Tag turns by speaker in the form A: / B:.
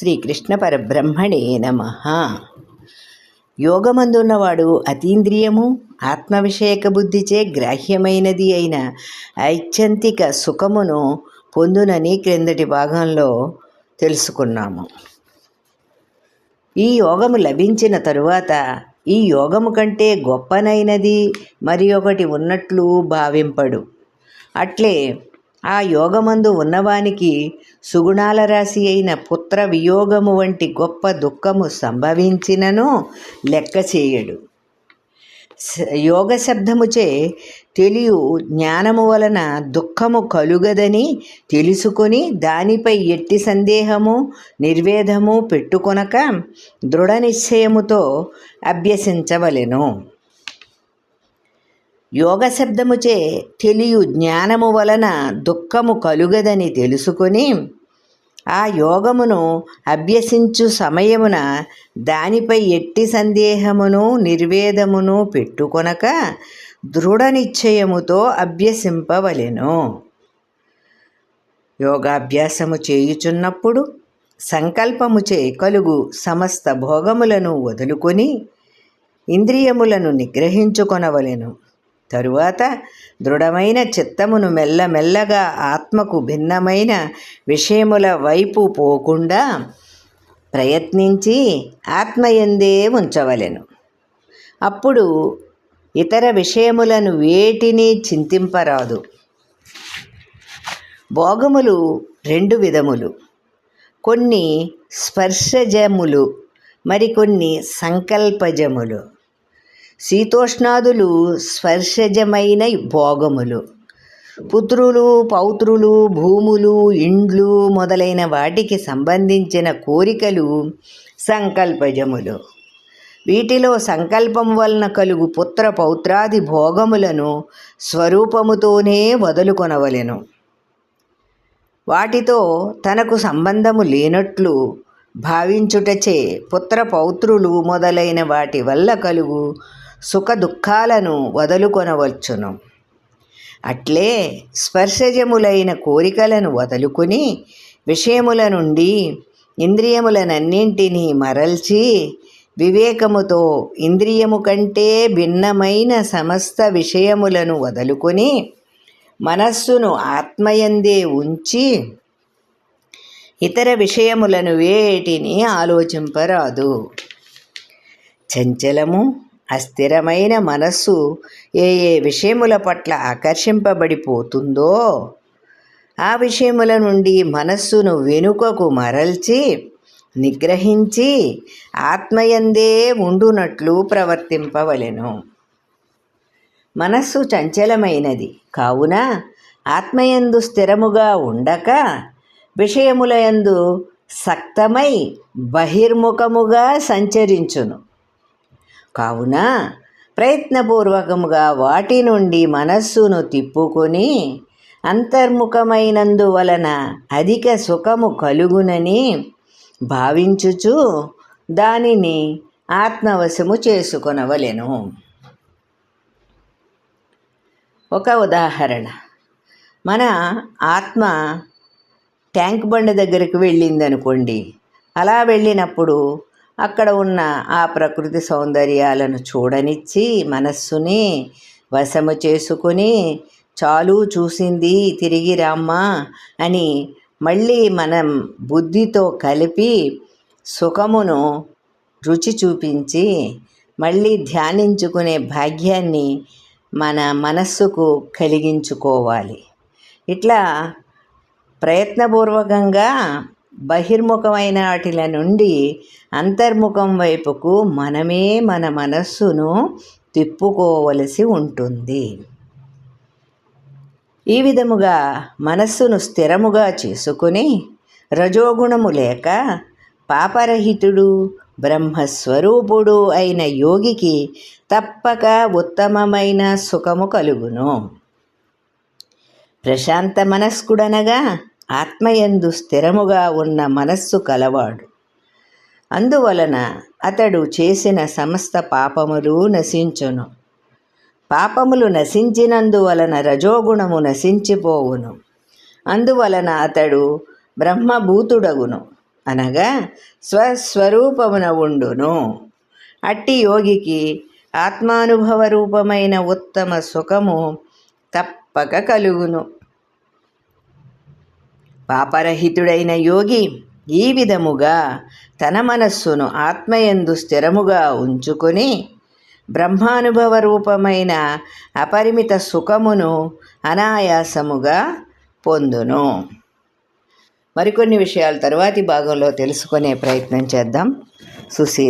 A: శ్రీకృష్ణ పరబ్రహ్మణే నమ. యోగమందున్నవాడు అతీంద్రియము ఆత్మవిషయక బుద్ధిచే గ్రాహ్యమైనది అయిన ఐచ్ఛంతిక సుఖమును పొందునని క్రిందటి భాగంలో తెలుసుకున్నాము. ఈ యోగము లభించిన తరువాత ఈ యోగము కంటే గొప్పనైనది మరి ఒకటి ఉన్నట్లు భావింపడు. అట్లే ఆ యోగమందు ఉన్నవానికి సుగుణాల రాశి అయిన పుత్ర వియోగము వంటి గొప్ప దుఃఖము సంభవించినను లెక్క చేయడు. యోగ శబ్దముచే తెలియు జ్ఞానము వలన దుఃఖము కలుగదని తెలుసుకొని దానిపై ఎట్టి సందేహము నిర్వేదము పెట్టుకొనక దృఢ నిశ్చయముతో అభ్యసించవలెను. యోగ శబ్దముచే తెలియు జ్ఞానము వలన దుఃఖము కలుగదని తెలుసుకొని ఆ యోగమును అభ్యసించు సమయమున దానిపై ఎట్టి సందేహమును నిర్వేదమును పెట్టుకొనక దృఢ నిశ్చయముతో అభ్యసింపవలెను. యోగాభ్యాసము చేయుచున్నప్పుడు సంకల్పముచే కలుగు సమస్త భోగములను వదులుకొని ఇంద్రియములను నిగ్రహించుకొనవలెను. తరువాత దృఢమైన చిత్తమును మెల్లమెల్లగా ఆత్మకు భిన్నమైన విషయముల వైపు పోకుండా ప్రయత్నించి ఆత్మయందే ఉంచవలెను. అప్పుడు ఇతర విషయములను వేటిని చింతింపరాదు. భోగములు రెండు విధములు. కొన్ని స్పర్శజములు మరికొన్ని సంకల్పజములు. శీతోష్ణాదులు స్పర్శజమైన భోగములు. పుత్రులు పౌత్రులు భూములు ఇండ్లు మొదలైన వాటికి సంబంధించిన కోరికలు సంకల్పజములు. వీటిలో సంకల్పం వలన కలుగు పుత్ర పౌత్రాది భోగములను స్వరూపముతోనే వదులుకొనవలెను. వాటితో తనకు సంబంధము లేనట్లు భావించుటచే పుత్ర పౌత్రులు మొదలైన వాటి వల్ల కలుగు సుఖ దుఃఖాలను వదులుకొనవచ్చును. అట్లే స్పర్శజములైన కోరికలను వదులుకొని విషయముల నుండి ఇంద్రియములనన్నింటినీ మరల్చి వివేకముతో ఇంద్రియము కంటే భిన్నమైన సమస్త విషయములను వదులుకొని మనస్సును ఆత్మయందే ఉంచి ఇతర విషయములను వేటిని ఆలోచింపరాదు. చంచలము అస్థిరమైన మనస్సు ఏ ఏ విషయముల పట్ల ఆకర్షింపబడిపోతుందో ఆ విషయముల నుండి మనస్సును వెనుకకు మరల్చి నిగ్రహించి ఆత్మయందే ఉండునట్లు ప్రవర్తింపవలెను. మనస్సు చంచలమైనది. కావున ఆత్మయందు స్థిరముగా ఉండక విషయములయందు సక్తమై బహిర్ముఖముగా సంచరించును. కావున ప్రయత్నపూర్వకముగా వాటి నుండి మనస్సును తిప్పుకొని అంతర్ముఖమైనందువలన అధిక సుఖము కలుగునని భావించుచు దానిని ఆత్మవశము చేసుకొనవలెను. ఒక ఉదాహరణ. మన ఆత్మ ట్యాంక్ బండ దగ్గరికి వెళ్ళిందనుకోండి. అలా వెళ్ళినప్పుడు అక్కడ ఉన్న ఆ ప్రకృతి సౌందర్యాలను చూడనిచ్చి మనస్సుని వశము చేసుకుని చాలు చూసింది తిరిగి రామ్మా అని మళ్ళీ మనం బుద్ధితో కలిపి సుఖమును రుచి చూపించి మళ్ళీ ధ్యానించుకునే భాగ్యాన్ని మన మనస్సుకు కలిగించుకోవాలి. ఇట్లా ప్రయత్నపూర్వకంగా బహిర్ముఖమైన వాటిల నుండి అంతర్ముఖం వైపుకు మనమే మన మనస్సును తిప్పుకోవలసి ఉంటుంది. ఈ విధముగా మనస్సును స్థిరముగా చేసుకుని రజోగుణము లేక పాపరహితుడు బ్రహ్మస్వరూపుడు అయిన యోగికి తప్పక ఉత్తమమైన సుఖము కలుగును. ప్రశాంత మనస్కుడనగా ఆత్మయందు స్థిరముగా ఉన్న మనస్సు కలవాడు. అందువలన అతడు చేసిన సమస్త పాపములు నశించును. పాపములు నశించినందువలన రజోగుణము నశించిపోవును. అందువలన అతడు బ్రహ్మభూతుడగును. అనగా స్వస్వరూపమున ఉండును. అట్టి యోగికి ఆత్మానుభవ రూపమైన ఉత్తమ సుఖము తప్పక కలుగును. పాపరహితుడైన యోగి ఈ విధముగా తన మనస్సును ఆత్మయందు స్థిరముగా ఉంచుకొని బ్రహ్మానుభవ రూపమైన అపరిమిత సుఖమును అనాయాసముగా పొందును. మరికొన్ని విషయాలు తరువాతి భాగంలో తెలుసుకునే ప్రయత్నం చేద్దాం. సుశీల